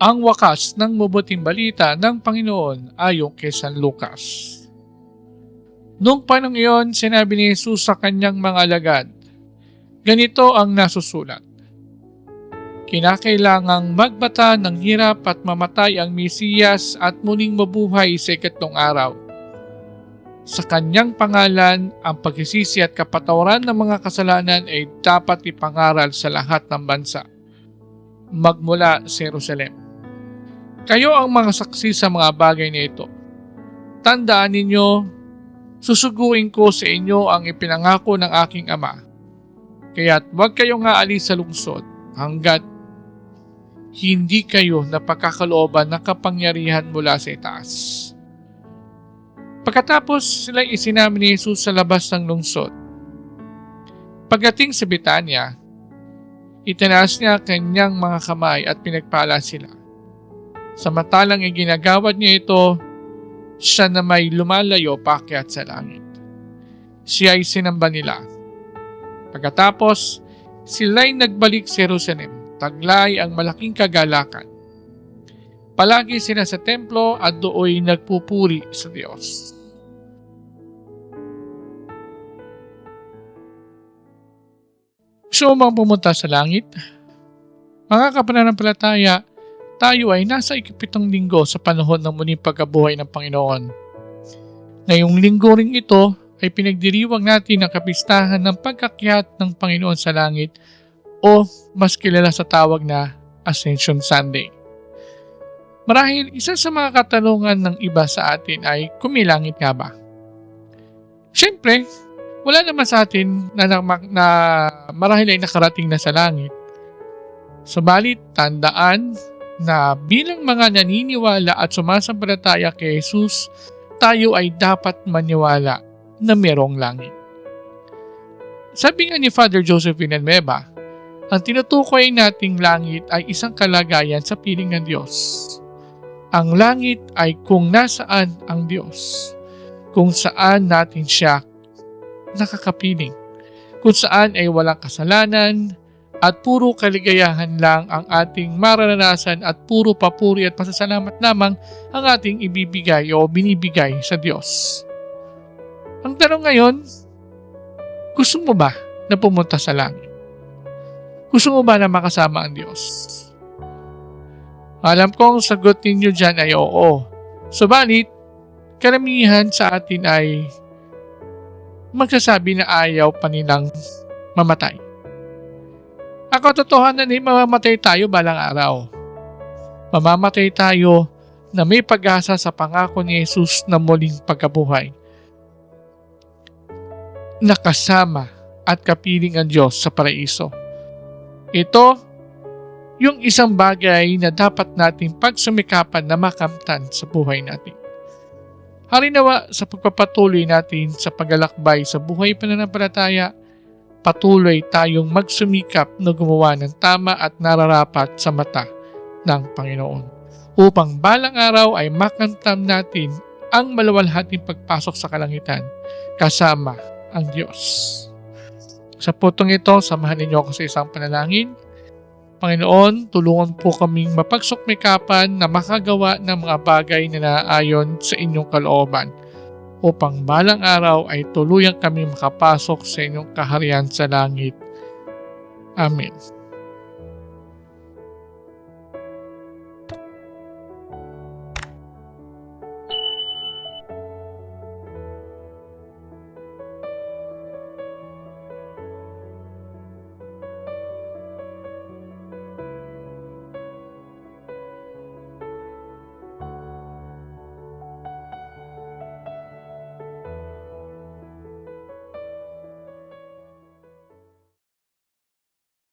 Ang wakas ng mabuting balita ng Panginoon ayon kay San Lucas. Noong panong iyon, sinabi ni Jesus sa kanyang mga alagad, Ganito ang nasusulat. Kinakailangang magbata ng hirap at mamatay ang Mesiyas at muling mabuhay sa ikatlong araw. Sa kanyang pangalan, ang pagsisisi at kapatawaran ng mga kasalanan ay dapat ipangaral sa lahat ng bansa. Magmula sa Jerusalem. Kayo ang mga saksi sa mga bagay na ito. Tandaan ninyo, susuguin ko sa inyo ang ipinangako ng aking ama. Kaya't huwag kayong aalis sa lungsod hanggat hindi kayo napakakalooban ng kapangyarihan mula sa itaas. Pagkatapos sila isinami ni Jesus sa labas ng lungsod. Pagdating sa Bitanya, itinaas niya kanyang mga kamay at pinagpala sila. Samantalang iginagawad niya ito, siya na may lumalayo pakyat sa langit. Siya ay sinamba nila. Pagkatapos, sila'y nagbalik sa Jerusalem, taglay ang malaking kagalakan. Palagi sila sa templo at dooy nagpupuri sa Diyos. Gusto mo bang pumunta sa langit? Mga kapananampalataya, tayo ay nasa ikapitong linggo sa panahon ng muling pagkabuhay ng Panginoon. Ngayong linggo ring ito ay pinagdiriwang natin ang kapistahan ng pagkakyat ng Panginoon sa langit o mas kilala sa tawag na Ascension Sunday. Marahil isa sa mga katanungan ng iba sa atin ay kumilangit nga ba? Siyempre, wala naman sa atin na, na, na marahil ay nakarating na sa langit. Subalit, tandaan na bilang mga naniniwala at sumasampalataya kay Jesus, tayo ay dapat maniwala na merong langit. Sabi nga ni Father Joseph Villanueva, ang tinutukoy nating langit ay isang kalagayan sa piling ng Diyos. Ang langit ay kung nasaan ang Diyos, kung saan natin siya nakakapiling, kung saan ay walang kasalanan, at puro kaligayahan lang ang ating mararanasan at puro papuri at pasasalamat lamang ang ating ibibigay o binibigay sa Diyos. Ang tanong ngayon, gusto mo ba na pumunta sa langit? Gusto mo ba na makasama ang Diyos? Alam kong sagot ninyo dyan ay oo. Subalit, karamihan sa atin ay magsasabi na ayaw pa nilang mamatay. Ako totohanan ay mamamatay tayo balang araw. Mamamatay tayo na may pag-asa sa pangako ni Jesus na muling pagkabuhay. Nakasama at kapiling ang Diyos sa paraiso. Ito yung isang bagay na dapat nating pagsumikapan na makamtan sa buhay natin. Harinawa sa pagpapatuloy natin sa paglalakbay sa buhay pananampalataya, patuloy tayong magsumikap na gumawa ng tama at nararapat sa mata ng Panginoon upang balang araw ay makantam natin ang malawalhating pagpasok sa kalangitan kasama ang Diyos. Sa putong ito, samahan ninyo ako sa isang panalangin. Panginoon, tulungan po kaming mapagsukmikapan na makagawa ng mga bagay na naayon sa inyong kalooban upang balang araw ay tuluyang kami makapasok sa inyong kaharian sa langit. Amen.